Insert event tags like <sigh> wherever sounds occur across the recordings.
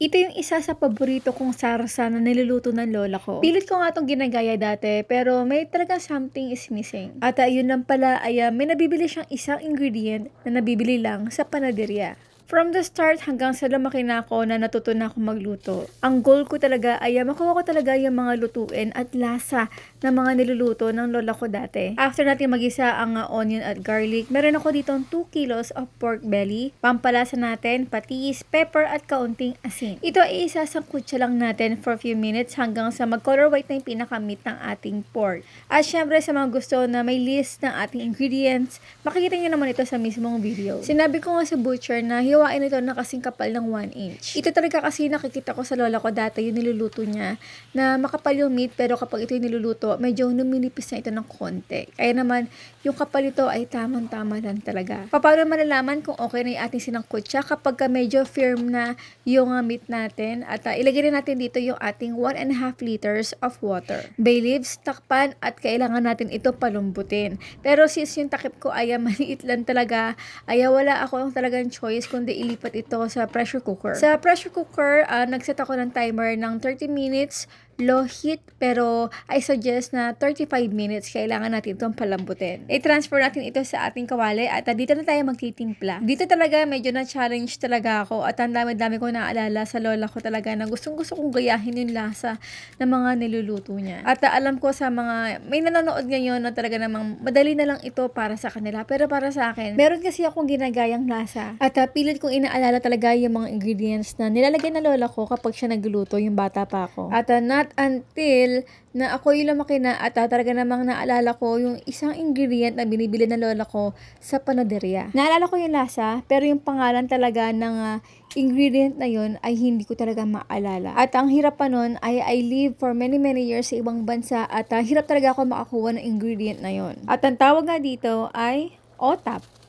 Ito yung isa sa paborito kong sarsa na niluluto ng lola ko. Pilit ko nga itong ginagaya dati, pero may talaga something is missing. At uh, yun lang pala ay may nabibili siyang isang ingredient na nabibili lang sa panaderia. From the start hanggang sa lumaki na ako na natuto na ako magluto, ang goal ko talaga ay uh, makuha ko talaga yung mga lutuin at lasa ng mga niluluto ng lola ko dati. After natin magisa ang onion at garlic, meron ako dito 2 kilos of pork belly, pampalasa natin, patis, pepper at kaunting asin. Ito ay isasangkutsa lang natin for few minutes hanggang sa mag-color white na yung pinakamit ng ating pork. At syempre sa mga gusto na may list ng ating ingredients, makikita nyo naman ito sa mismong video. Sinabi ko nga sa butcher na hiwain ito na kasing kapal ng 1 inch. Ito talaga kasi nakikita ko sa lola ko dati yung niluluto niya na makapal yung meat pero kapag ito yung niluluto, medyo numinipis na ito ng konti. Kaya naman, yung kapal ito ay tamang-tama lang talaga. Paano malalaman kung okay na yung ating sinangkutsa kapag ka medyo firm na yung uh, meat natin at uh, ilagay rin natin dito yung ating 1 and a half liters of water. Bay leaves, takpan at kailangan natin ito palumbutin. Pero since yung takip ko ay uh, <laughs> maliit lang talaga, ay wala ako talagang choice kundi ilipat ito sa pressure cooker. Sa pressure cooker, uh, nagset ako ng timer ng 30 minutes low heat pero I suggest na 35 minutes kailangan natin itong palambutin. I-transfer natin ito sa ating kawali at dito na tayo magtitimpla. Dito talaga medyo na-challenge talaga ako at ang dami-dami ko naalala sa lola ko talaga na gustong gusto kong gayahin yung lasa ng mga niluluto niya. At alam ko sa mga may nanonood ngayon na talaga namang madali na lang ito para sa kanila pero para sa akin meron kasi akong ginagayang lasa at uh, pilit kong inaalala talaga yung mga ingredients na nilalagay na lola ko kapag siya nagluluto yung bata pa ako. At uh, not until na ako yung lumaki na at talaga namang naalala ko yung isang ingredient na binibili ng lola ko sa panaderia. Naalala ko yung lasa, pero yung pangalan talaga ng uh, ingredient na yun ay hindi ko talaga maalala. At ang hirap pa nun ay I live for many many years sa ibang bansa at uh, hirap talaga ako makakuha ng ingredient na yun. At ang tawag nga dito ay OTAP.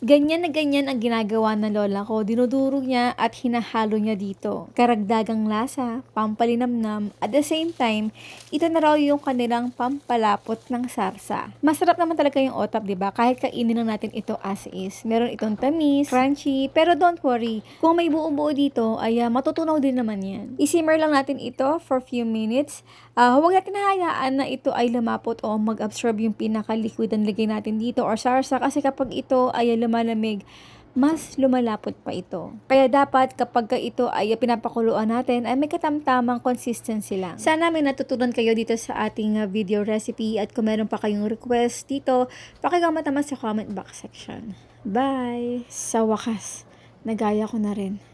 Ganyan na ganyan ang ginagawa ng lola ko. Dinudurog niya at hinahalo niya dito. Karagdagang lasa, pampalinamnam, at the same time, ito na raw yung kanilang pampalapot ng sarsa. Masarap naman talaga yung otap, di ba? Kahit kainin lang natin ito as is. Meron itong tamis, crunchy, pero don't worry. Kung may buo-buo dito, ay uh, matutunaw din naman yan. Isimmer lang natin ito for few minutes. Uh, huwag natin hayaan na ito ay lumapot o mag-absorb yung pinaka-liquid na lagay natin dito or sarsa kasi kapag ito ay lumalamig, mas lumalapot pa ito. Kaya dapat kapag ito ay pinapakuluan natin ay may katamtamang consistency lang. Sana may natutunan kayo dito sa ating uh, video recipe at kung meron pa kayong request dito, pakigamat naman sa comment box section. Bye! Sa wakas, nagaya ko na rin.